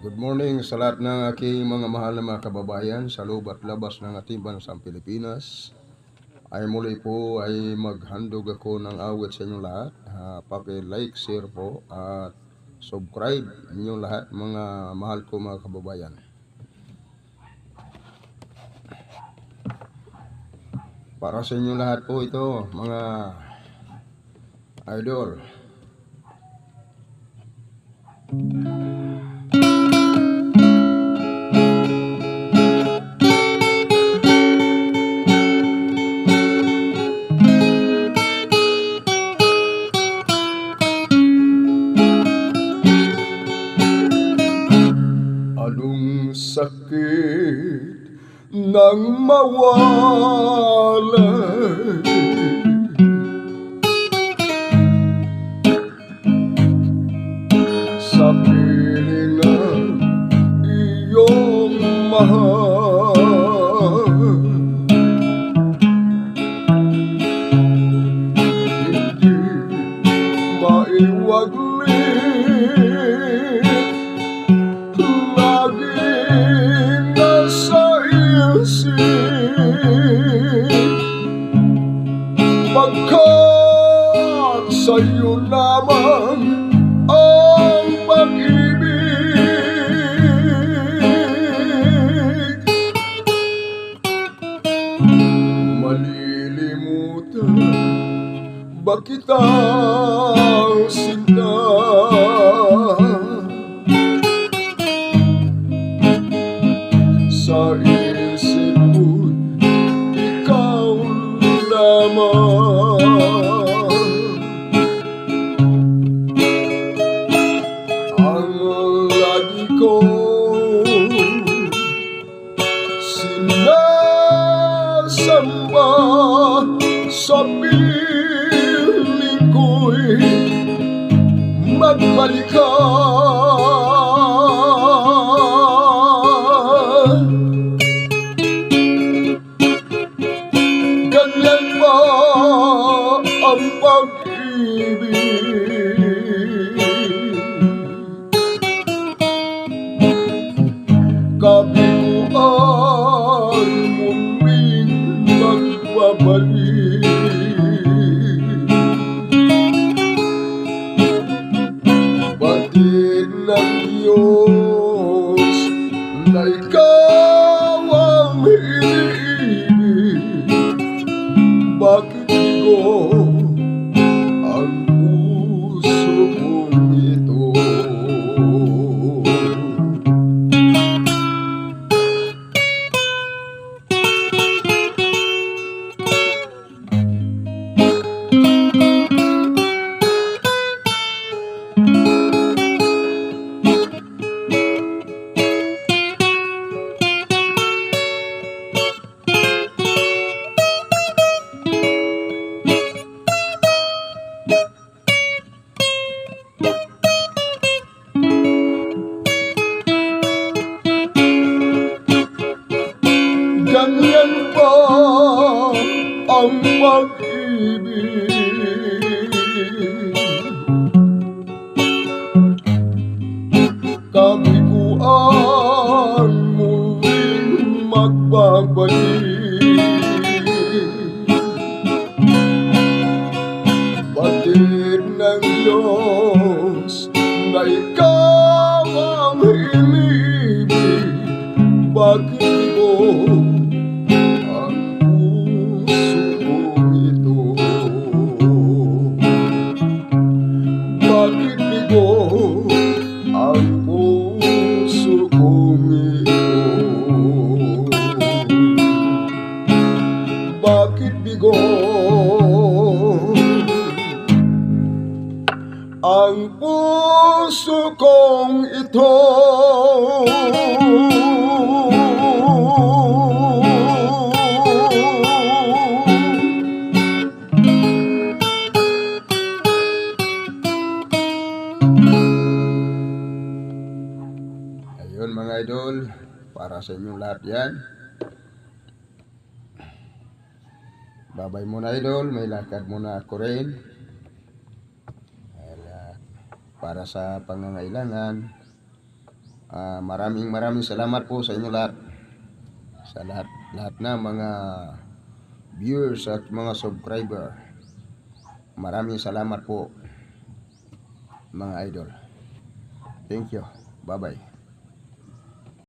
Good morning sa lahat ng aking mga mahal na mga kababayan sa loob at labas ng ating bansang Pilipinas. Ay muli po ay maghandog ako ng awit sa inyong lahat. Uh, Paki-like, share po at subscribe inyong lahat mga mahal ko mga kababayan. Para sa inyong lahat po ito mga idol. Sakit nang mawala. Sa piling ng iyong mahal Hindi maiwaglit Pagkat sa'yo lamang ang pag-ibig. Malilimutan ba kita sinta? Sa isip ikaw lamang Ang lagi sinasamba Sa piling ko'y Kabiguan muling magbabalik Batid ng Diyos na ikaw puso kong ito Ayun mga idol, para sa inyong lahat yan. Babay muna idol, may lakad muna ako rin. Para sa pangangailangan Ah, maraming maraming salamat po sa inyo lahat. Sa lahat lahat na mga viewers at mga subscriber. Maraming salamat po mga idol. Thank you. Bye-bye.